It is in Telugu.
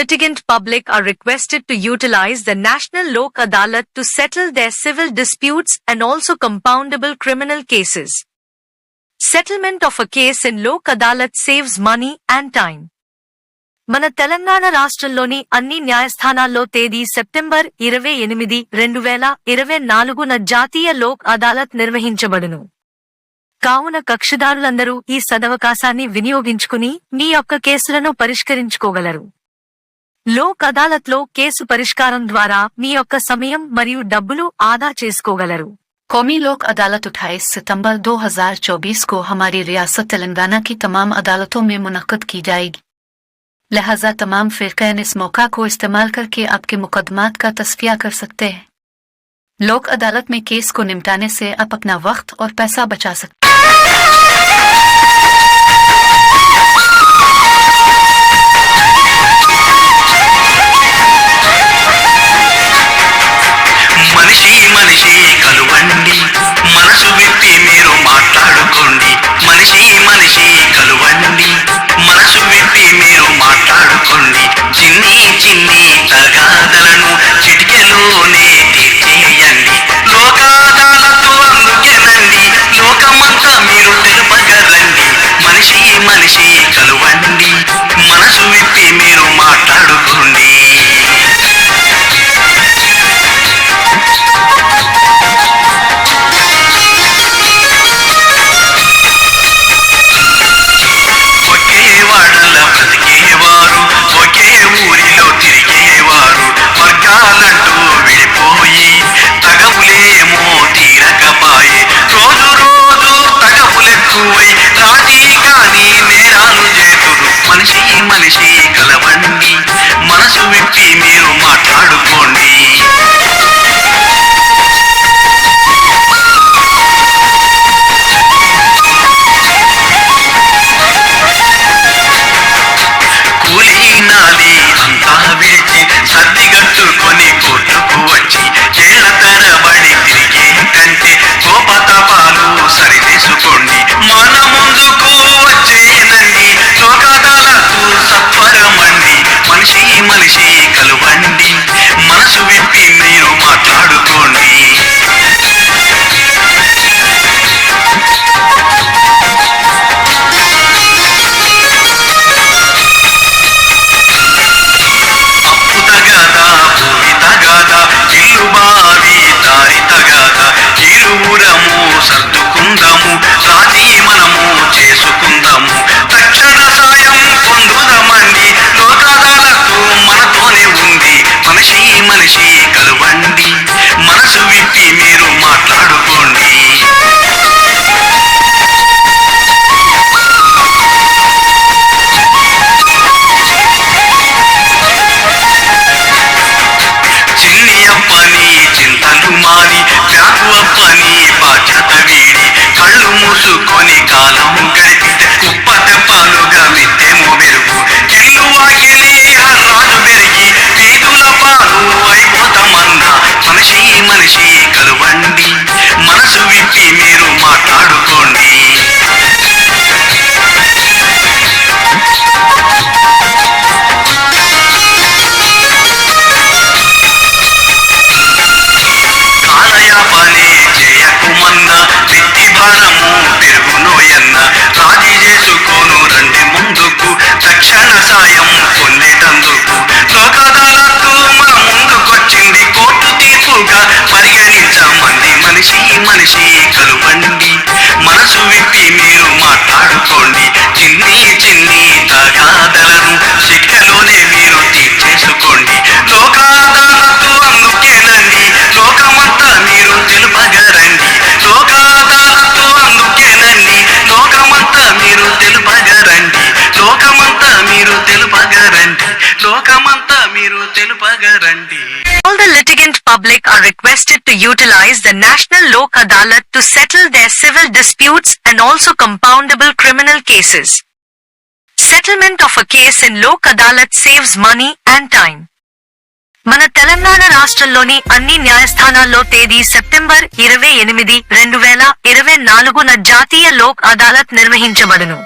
litigant public are requested to utilize the National Lok Adalat to settle their civil disputes and also compoundable criminal cases. Settlement of a case in Lok Adalat saves money and time. మన తెలంగాణ రాష్ట్రంలోని అన్ని న్యాయస్థానాల్లో తేదీ సెప్టెంబర్ ఇరవై ఎనిమిది రెండు వేల ఇరవై నాలుగున జాతీయ లోక్ అదాలత్ నిర్వహించబడును కావున కక్షిదారులందరూ ఈ సదవకాశాన్ని వినియోగించుకుని మీ యొక్క కేసులను పరిష్కరించుకోగలరు లోక్ అదాలత్లో కేసు పరిష్కారం ద్వారా మీ యొక్క సమయం మరియు డబ్బులు ఆదా చేసుకోగలరు कौमी लोक अदालत 28 सितंबर 2024 को हमारी रियासत तेलंगाना की तमाम अदालतों में मुनक़द की जाएगी लिहाजा तमाम फ़िरक़ैन इस मौका को इस्तेमाल करके आपके मुकदमात का तस्फिया कर सकते हैं लोक अदालत में केस को निपटाने से आप अपना वक्त और पैसा बचा सकते Number తెలుపగరండి All the litigant public are requested to utilize the National Lok Adalat to settle their civil disputes and also compoundable criminal cases. Settlement of a case in Lok Adalat saves money and time. మన తెలంగాణ రాష్ట్రంలోని అన్ని న్యాయస్థానాల్లో తేదీ సెప్టెంబర్ ఇరవై ఎనిమిది రెండు వేల ఇరవై నాలుగున జాతీయ లోక్ అదాలత్ నిర్వహించబడును